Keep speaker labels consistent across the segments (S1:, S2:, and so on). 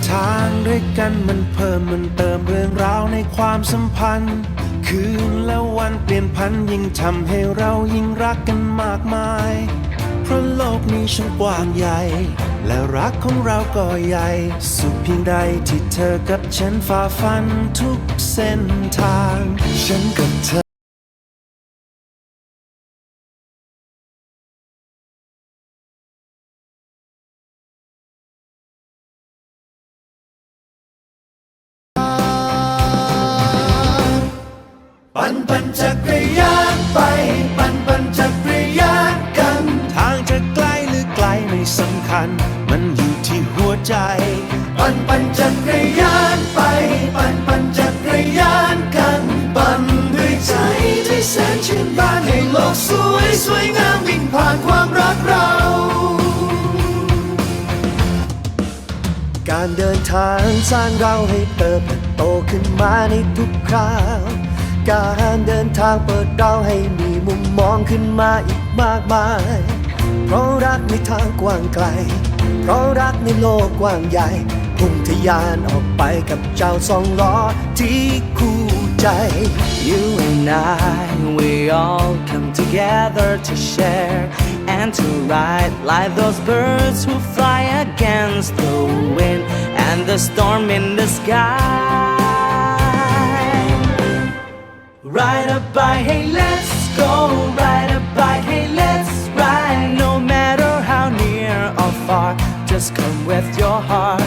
S1: การเดินทางด้วยกันมันเพิ่มมันเติมเรื่องราวในความสัมพันธ์ คืนและวันเปลี่ยนพันยิ่งทำให้เรายิ่งรักกันมากมาย เพราะโลกนี้ช่างกว้างใหญ่ และรักของเราก็ใหญ่ สุดเพียงใดที่เธอกับฉันฝ่าฟันทุกเส้นทาง ฉันกับเธอ ปั่นปั่นจักรยานไป ปั่นปั่นจักรยานกัน ทางจะไกลหรือไกลไม่สำคัญ มันอยู่ที่หัวใจ ปั่นปั่นจักรยานไป ปั่นปั่นจักรยานกัน ปั่นด้วยใจที่แสนชื่นบานให้โลกสวยสวยงามวิ่งผ่านความรักเราการเดินทางสร้างเราให้เติบโตขึ้นมาในทุกคราว การเดินทางเปิดเราให้มีมุมมองขึ้นมาอีกมากมาย เพราะรักในทางกว้างไกล เพราะรักในโลกกว้างใหญ่พุ่งทะยานออกไปกับเจ้าสองล้อที่คู่ใจ
S2: You and I, we all come together to share and to ride like those birds who fly against the wind and the storm in the sky. Ride a bike, hey, let's go. Ride a bike, hey, let's ride. No matter how near or far, just come with your heart.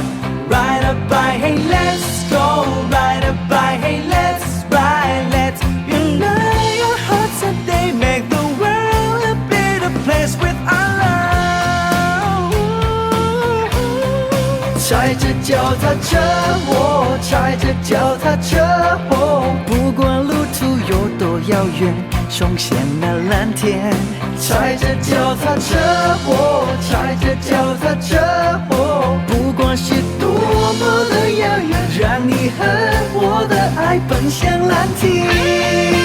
S2: Ride a bike, hey, let's go. Ride a bike, hey, let's ride. Let's unite our hearts and they make the world a better place with our love.
S1: 踩着脚踏车，我踩着脚踏车，哦。
S2: 不管路途有多 遥远，冲向那蓝天。
S1: 踩着脚踏车，我踩着脚踏车，哦，
S2: 不管是多么的遥远，让你和我的爱奔向蓝天。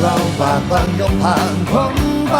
S1: เราฝากบังย่อมผ่านพ้นไป